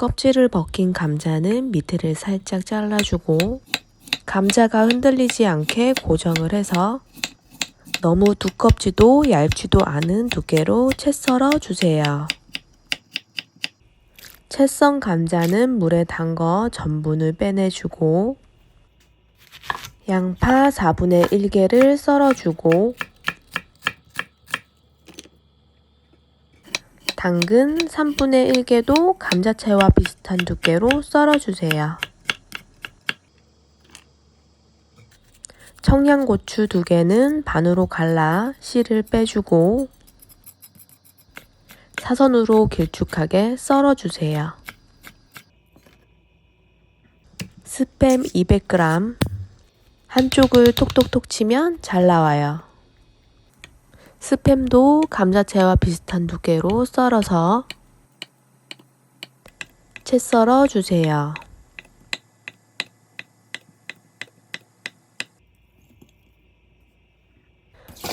껍질을 벗긴 감자는 밑을 살짝 잘라주고 감자가 흔들리지 않게 고정을 해서 너무 두껍지도 얇지도 않은 두께로 채 썰어 주세요. 채썬 감자는 물에 담궈 전분을 빼내주고 양파 4분의 1개를 썰어주고 당근 3분의 1개도 감자채와 비슷한 두께로 썰어주세요. 청양고추 2개는 반으로 갈라 씨를 빼주고 사선으로 길쭉하게 썰어주세요. 스팸 200g 한쪽을 톡톡톡 치면 잘 나와요. 스팸도 감자채와 비슷한 두께로 썰어서 채 썰어 주세요.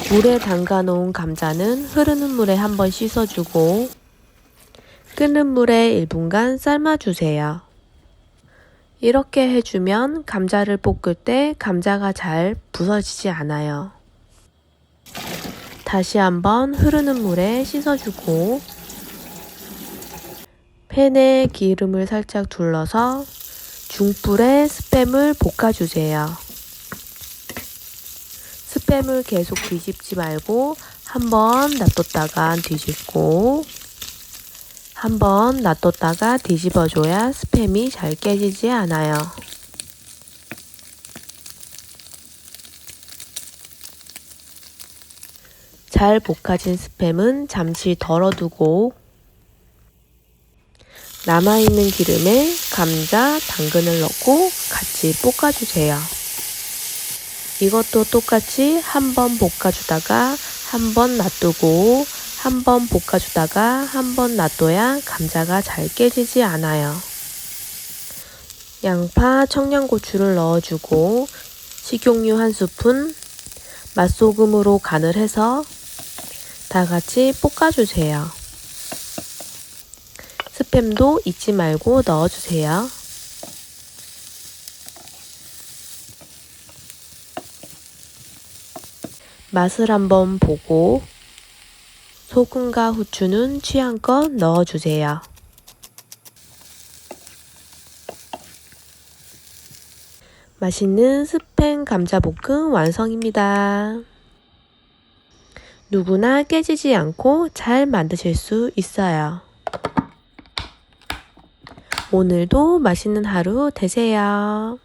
물에 담가 놓은 감자는 흐르는 물에 한번 씻어주고 끓는 물에 1분간 삶아주세요. 이렇게 해주면 감자를 볶을 때 감자가 잘 부서지지 않아요. 다시 한번 흐르는 물에 씻어주고 팬에 기름을 살짝 둘러서 중불에 스팸을 볶아주세요. 스팸을 계속 뒤집지 말고 한번 놔뒀다가 뒤집고 한번 놔뒀다가 뒤집어줘야 스팸이 잘 깨지지 않아요. 잘 볶아진 스팸은 잠시 덜어두고 남아있는 기름에 감자, 당근을 넣고 같이 볶아주세요. 이것도 똑같이 한 번 볶아주다가 한 번 놔두고 한 번 볶아주다가 한 번 놔둬야 감자가 잘 깨지지 않아요. 양파, 청양고추를 넣어주고 식용유 한 스푼, 맛소금으로 간을 해서 다 같이 볶아주세요. 스팸도 잊지 말고 넣어주세요. 맛을 한번 보고 소금과 후추는 취향껏 넣어주세요. 맛있는 스팸 감자볶음 완성입니다. 누구나 깨지지 않고 잘 만드실 수 있어요. 오늘도 맛있는 하루 되세요.